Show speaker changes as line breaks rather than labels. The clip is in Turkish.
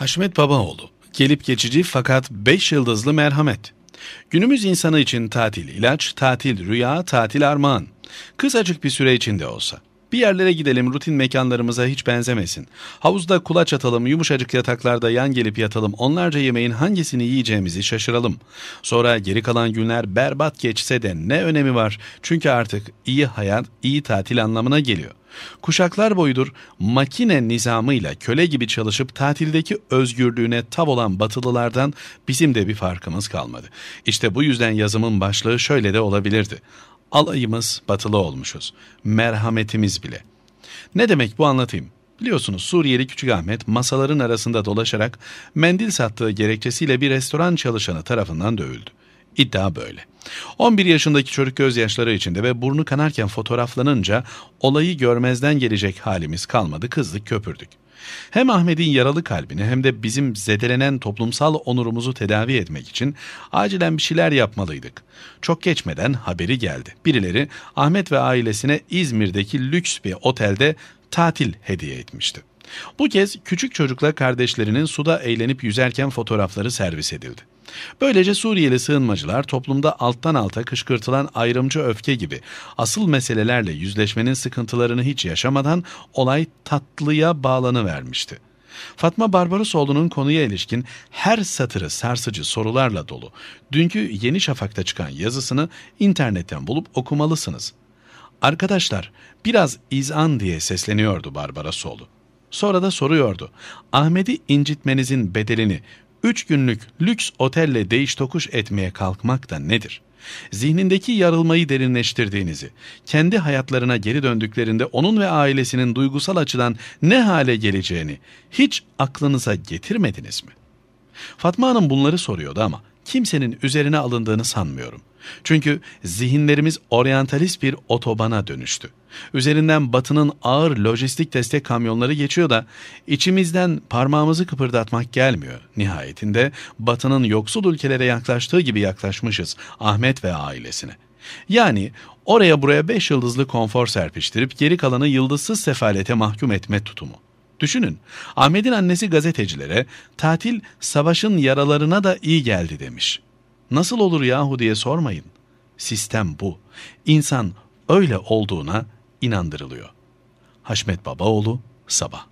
Haşmet Babaoğlu, gelip geçici fakat beş yıldızlı merhamet. Günümüz insanı için tatil ilaç, tatil rüya, tatil armağan. Kısacık bir süre içinde olsa. Bir yerlere gidelim rutin mekanlarımıza hiç benzemesin. Havuzda kulaç atalım, yumuşacık yataklarda yan gelip yatalım, onlarca yemeğin hangisini yiyeceğimizi şaşıralım. Sonra geri kalan günler berbat geçse de ne önemi var? Çünkü artık iyi hayat, iyi tatil anlamına geliyor. Kuşaklar boyudur makine nizamıyla köle gibi çalışıp tatildeki özgürlüğüne tav olan batılılardan bizim de bir farkımız kalmadı. İşte bu yüzden yazımın başlığı şöyle de olabilirdi. Alayımız batılı olmuşuz. Merhametimiz bile. Ne demek bu anlatayım. Biliyorsunuz Suriyeli Küçük Ahmet masaların arasında dolaşarak mendil sattığı gerekçesiyle bir restoran çalışanı tarafından dövüldü. İddia böyle. 11 yaşındaki çocuk gözyaşları içinde ve burnu kanarken fotoğraflanınca olayı görmezden gelecek halimiz kalmadı kızdık köpürdük. Hem Ahmet'in yaralı kalbini hem de bizim zedelenen toplumsal onurumuzu tedavi etmek için acilen bir şeyler yapmalıydık. Çok geçmeden haberi geldi. Birileri Ahmet ve ailesine İzmir'deki lüks bir otelde tatil hediye etmişti. Bu kez küçük çocukla kardeşlerinin suda eğlenip yüzerken fotoğrafları servis edildi. Böylece Suriyeli sığınmacılar toplumda alttan alta kışkırtılan ayrımcı öfke gibi asıl meselelerle yüzleşmenin sıkıntılarını hiç yaşamadan olay tatlıya bağlanıvermişti. Fatma Barbarosoğlu'nun konuya ilişkin her satırı sarsıcı sorularla dolu. Dünkü Yeni Şafak'ta çıkan yazısını internetten bulup okumalısınız. Arkadaşlar biraz izan diye sesleniyordu Barbarosoğlu. Sonra da soruyordu. Ahmet'i incitmenizin bedelini üç günlük lüks otelle değiş tokuş etmeye kalkmak da nedir? Zihnindeki yarılmayı derinleştirdiğinizi, kendi hayatlarına geri döndüklerinde onun ve ailesinin duygusal açıdan ne hale geleceğini hiç aklınıza getirmediniz mi? Fatma Hanım bunları soruyordu ama kimsenin üzerine alındığını sanmıyorum. Çünkü zihinlerimiz oryantalist bir otobana dönüştü. Üzerinden batının ağır lojistik destek kamyonları geçiyor da içimizden parmağımızı kıpırdatmak gelmiyor. Nihayetinde batının yoksul ülkelere yaklaştığı gibi yaklaşmışız Ahmet ve ailesine. Yani oraya buraya beş yıldızlı konfor serpiştirip geri kalanı yıldızsız sefalete mahkum etme tutumu. Düşünün, Ahmet'in annesi gazetecilere tatil savaşın yaralarına da iyi geldi demiş. Nasıl olur yahu diye sormayın. Sistem bu. İnsan öyle olduğuna inandırılıyor. Haşmet Babaoğlu, Sabah